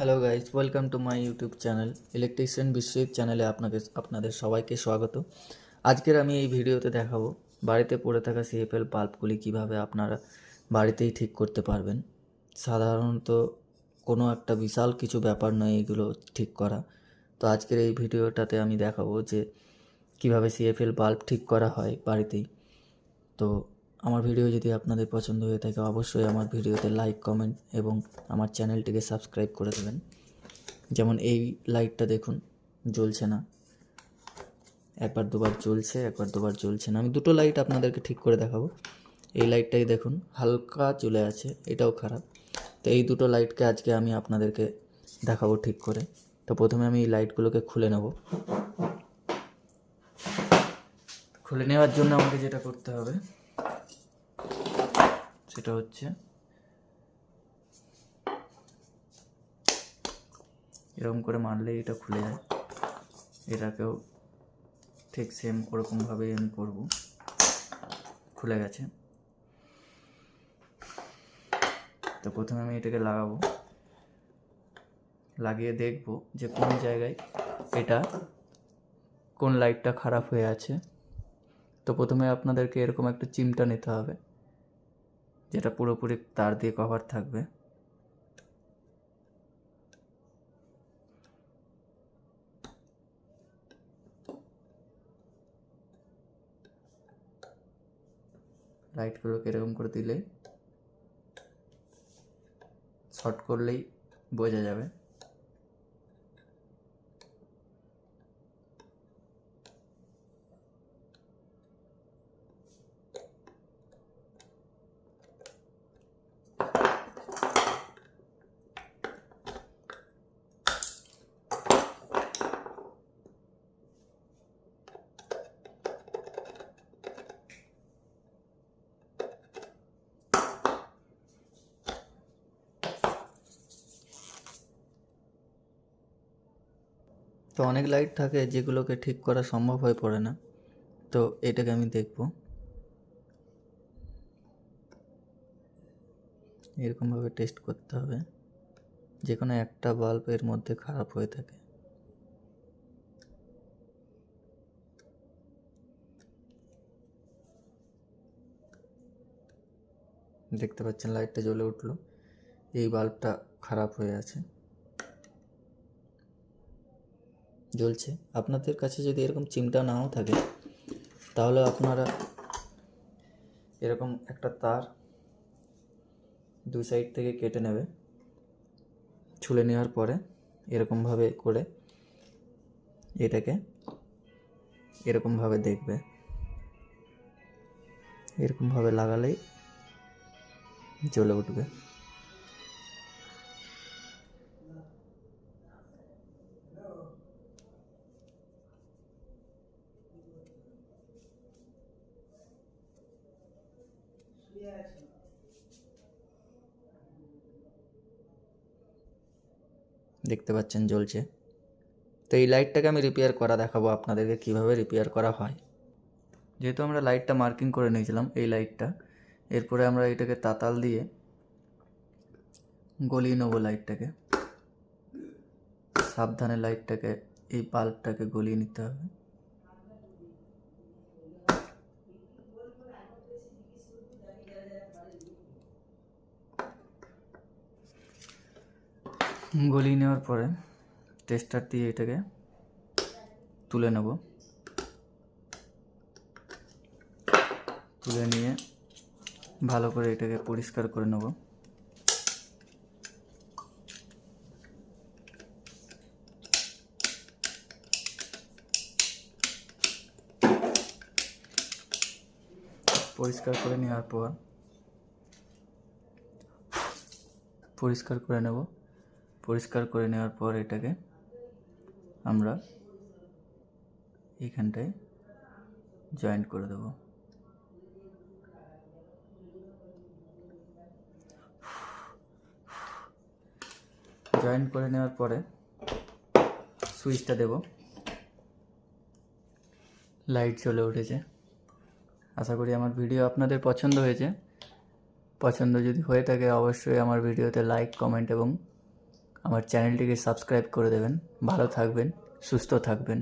Hello guys welcome to my YouTube channel electrician Biswajit চ্যানেলে আপনাকে, আপনাদের সবাইকে স্বাগত। আজকের আমি এই ভিডিওতে দেখাবো বাড়িতে পড়ে থাকা সিএফএল বাল্বগুলি কীভাবে আপনারা বাড়িতেই ঠিক করতে পারবেন। সাধারণত কোনো একটা বিশাল কিছু ব্যাপার নয় এগুলো ঠিক করা। তো আজকের এই ভিডিওটাতে আমি দেখাবো যে কীভাবে সিএফএল বাল্ব ঠিক করা হয় বাড়িতেই। তো আমার ভিডিও যদি আপনাদের পছন্দ হয়ে থাকে, অবশ্যই আমার ভিডিওতে লাইক কমেন্ট এবং আমার চ্যানেলটিকে সাবস্ক্রাইব করে দেবেন। যেমন এই লাইটটা দেখুন, জ্বলছে না। একবার দুবার জ্বলছে, একবার দুবার জ্বলছে না। আমি দুটো লাইট আপনাদেরকে ঠিক করে দেখাবো। এই লাইটটাই দেখুন, হালকা চলে আছে, এটাও খারাপ। তো এই দুটো লাইটকে আজকে আমি আপনাদেরকে দেখাবো ঠিক করে। তো প্রথমে আমি এই লাইটগুলোকে খুলে নেব। খুলে নেওয়ার জন্য আমাকে যেটা করতে হবে সেটা হচ্ছে এরকম করে মারলেই এটা খুলে যায়। এটাকেও ঠিক সেম ওরকমভাবেই আমি করব। খুলে গেছে। তো প্রথমে আমি এটাকে লাগাবো। লাগিয়ে দেখব যে কোন জায়গায় এটা কোন লাইটটা খারাপ হয়ে আছে। তো প্রথমে আপনাদেরকে এরকম একটা চিমটা নিতে হবে। যেটা পুরোপুরি তার দিয়ে কভার থাকবে। লাইটগুলোকে এরকম করে দিলে শর্ট করলেই বোঝা যাবে। তো অনেক লাইট থাকে যেগুলোকে ঠিক করা সম্ভব হয়ে পড়ে না। তো এটাকে আমি দেখব। এরকমভাবে টেস্ট করতে হবে। যে কোনো একটা বাল্ব এর মধ্যে খারাপ হয়ে থাকে। দেখতে পাচ্ছেন লাইটটা জ্বলে উঠল। এই বাল্বটা খারাপ হয়ে আছে। জ্বলছে। আপনাদের কাছে যদি এরকম চিমটা নাও থাকে, তাহলে আপনারা এরকম একটা তার দুই সাইড থেকে কেটে নেবে। ছুলে নেওয়ার পরে এরকমভাবে করে এটাকে এরকমভাবে দেখবে। এরকমভাবে লাগালেই জ্বলে উঠবে। দেখতে পাচ্ছেন, জ্বলছে। তো এই লাইটটাকে আমি রিপেয়ার করা দেখাবো আপনাদেরকে কীভাবে রিপেয়ার করা হয়। যেহেতু আমরা লাইটটা মার্কিং করে নিয়েছিলাম এই লাইটটা, এরপরে আমরা এটাকে তাতাল দিয়ে গলিয়ে নেব লাইটটাকে। সাবধানে লাইটটাকে, এই বাল্বটাকে গলিয়ে নিতে হবে। গলিয়ে নেওয়ার পরে টেস্টার দিয়ে এটাকে তুলে নেব। তুলে নিয়ে ভালো করে এটাকে পরিষ্কার করে নেব। পরিষ্কার করে নেওয়ার পর পরিষ্কার করে নেব। পরিষ্কার করে নেওয়ার পর এটাকে আমরা এইখানটায় জয়েন্ট করে দেব। জয়েন্ট করে নেওয়ার পরে সুইচটা দেব। লাইট চলে উঠেছে। আশা করি আমার ভিডিও আপনাদের পছন্দ হয়েছে। পছন্দ যদি হয়ে থাকে অবশ্যই আমার ভিডিওতে লাইক কমেন্ট এবং আমার চ্যানেলটিকে সাবস্ক্রাইব করে দেবেন। ভালো থাকবেন সুস্থ থাকবেন।